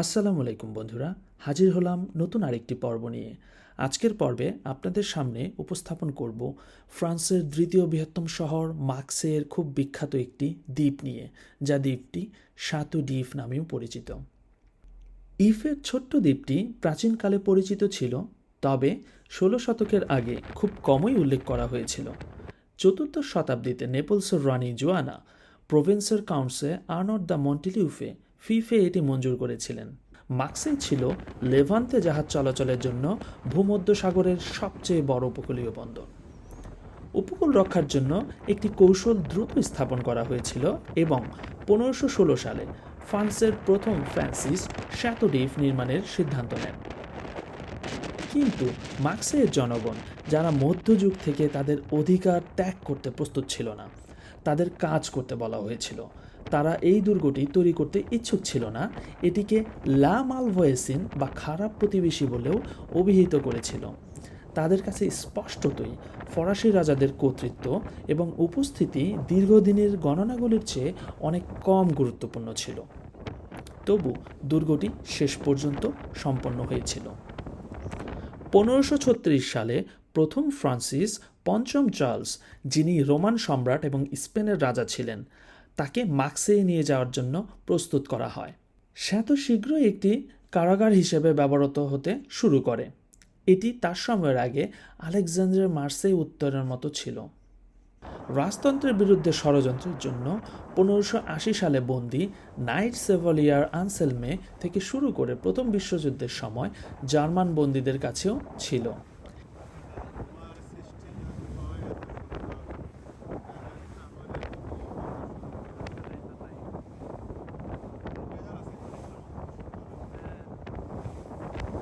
আসসালামু আলাইকুম বন্ধুরা, হাজির হলাম নতুন আরেকটি পর্ব নিয়ে। আজকের পর্বে আপনাদের সামনে উপস্থাপন করব ফ্রান্সের দ্বিতীয় বৃহত্তম শহর মার্কসের খুব বিখ্যাত একটি দ্বীপ নিয়ে, যা দ্বীপটি সাতু দ্বীপ নামেও পরিচিত। ইফের ছোট্ট দ্বীপটি প্রাচীনকালে পরিচিত ছিল, তবে ষোলো শতকের আগে খুব কমই উল্লেখ করা হয়েছিল। চতুর্দশ শতাব্দীতে নেপলসের রানী জোয়ানা, প্রভিন্সের কাউন্সে আর্নট দ্য মন্টিলিউফে ফিফে এটি মঞ্জুর করেছিলেন। মাক্সেই ছিল লেভান্তে জাহাজ চলাচলের জন্য ভূমধ্যসাগরের সবচেয়ে বড় উপকূলীয় বন্দর। উপকূল রক্ষার জন্য একটি কৌশল দ্রুত স্থাপন করা হয়েছিল এবং পনেরোশো ষোলো সালে ফ্রান্সের প্রথম ফ্রান্সিস শ্যাতোডিভ নির্মাণের সিদ্ধান্ত নেন। কিন্তু মার্কসের জনগণ, যারা মধ্যযুগ থেকে তাদের অধিকার ত্যাগ করতে প্রস্তুত ছিল না, তাদের কাজ করতে বলা হয়েছিল। তারা এই দুর্গটি তৈরি করতে ইচ্ছুক ছিল না। এটিকে লা মালভয়েসিন বা খারাপ প্রতিবেশী বলেও অভিহিত করেছিল। তাদের কাছে স্পষ্টতই ফরাসি রাজাদের কর্তৃত্ব এবং উপস্থিতি দীর্ঘদিনের গণনাগুলির চেয়ে অনেক কম গুরুত্বপূর্ণ ছিল। তবু দুর্গটি শেষ পর্যন্ত সম্পন্ন হয়েছিল। পনেরোশো সালে প্রথম ফ্রান্সিস পঞ্চম চার্লস, যিনি রোমান সম্রাট এবং স্পেনের রাজা ছিলেন তাকে মার্কসে নিয়ে যাওয়ার জন্য প্রস্তুত করা হয়। শ্যাত শীঘ্রই একটি কারাগার হিসেবে ব্যবহৃত হতে শুরু করে। এটি তার সময়ের আগে আলেকজান্ডার মার্সে উত্তরের মতো ছিল। রাজতন্ত্রের বিরুদ্ধে ষড়যন্ত্রের জন্য পনেরোশো আশি সালে বন্দি নাইট সেভলিয়ার আনসেলমে থেকে শুরু করে প্রথম বিশ্বযুদ্ধের সময় জার্মান বন্দীদের কাছেও ছিল।